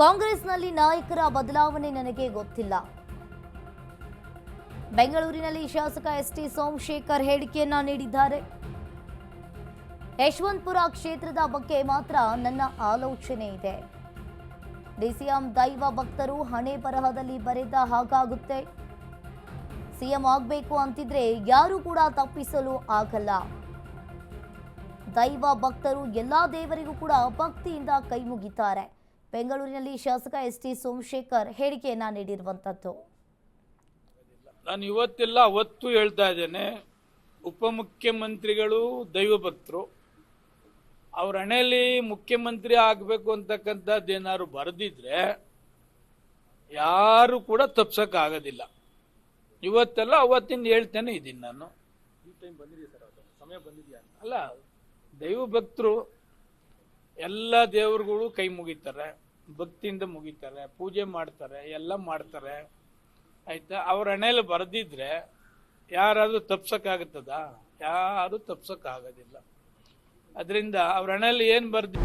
ಕಾಂಗ್ರೆಸ್ನಲ್ಲಿ ನಾಯಕರ ಬದಲಾವಣೆ ನನಗೆ ಗೊತ್ತಿಲ್ಲ. ಬೆಂಗಳೂರಿನಲ್ಲಿ ಶಾಸಕ ಎಸ್ ಟಿ ಸೋಮಶೇಖರ್ ಹೇಳಿಕೆಯನ್ನ ನೀಡಿದ್ದಾರೆ. ಯಶವಂತಪುರ ಕ್ಷೇತ್ರದ ಬಗ್ಗೆ ಮಾತ್ರ ನನ್ನ ಆಲೋಚನೆ ಇದೆ. ಡಿಸಿಎಂ ದೈವ ಭಕ್ತರು ಹಣೆ ಬರಹದಲ್ಲಿ ಬರೆದ ಹಾಗಾಗುತ್ತೆ. ಸಿಎಂ ಆಗಬೇಕು ಅಂತಿದ್ರೆ ಯಾರು ಕೂಡ ತಪ್ಪಿಸಲು ಆಗಲ್ಲ. ದೈವ ಭಕ್ತರು ಎಲ್ಲಾ ದೇವರಿಗೂ ಕೂಡ ಭಕ್ತಿಯಿಂದ ಕೈ ಮುಗಿತಾರೆ. ಬೆಂಗಳೂರಿನಲ್ಲಿ ಶಾಸಕ ಎಸ್ ಟಿ ಸೋಮಶೇಖರ್ ಹೇಳಿಕೆಯನ್ನ ನೀಡಿರುವಂತದ್ದು. ನಾನು ಇವತ್ತೆಲ್ಲ ಅವತ್ತು ಹೇಳ್ತಾ ಇದ್ದೇನೆ. ಉಪಮುಖ್ಯಮಂತ್ರಿಗಳು ದೈವ ಭಕ್ತರು ಅವ್ರ ಹಣೆಯಲ್ಲಿ ಮುಖ್ಯಮಂತ್ರಿ ಆಗಬೇಕು ಅಂತಕ್ಕಂಥದ್ದು ಏನಾದ್ರು ಬರೆದಿದ್ರೆ ಯಾರು ಕೂಡ ತಪ್ಸಕ್ ಆಗೋದಿಲ್ಲ ಇವತ್ತೆಲ್ಲ ಅವತ್ತಿಂದ ಹೇಳ್ತೇನೆ ಇದ್ದೀನಿ ನಾನು. ಅಲ್ಲ ದೈವ ಭಕ್ತರು ಎಲ್ಲ ದೇವರುಗಳು ಕೈ ಮುಗಿತಾರೆ, ಭಕ್ತಿಯಿಂದ ಮುಗಿತಾರೆ, ಪೂಜೆ ಮಾಡ್ತಾರೆ, ಎಲ್ಲ ಮಾಡ್ತಾರೆ. ಆಯ್ತಾ? ಅವ್ರ ಹಣೆಯಲ್ಲಿ ಬರೆದಿದ್ರೆ ಯಾರಾದರೂ ತಪ್ಸಕ್ಕಾಗುತ್ತದ? ಯಾರು ತಪ್ಸಕ್ಕಾಗೋದಿಲ್ಲ. ಅದರಿಂದ ಅವ್ರ ಹಣೆಯಲ್ಲಿ ಏನು ಬರ್ದಿ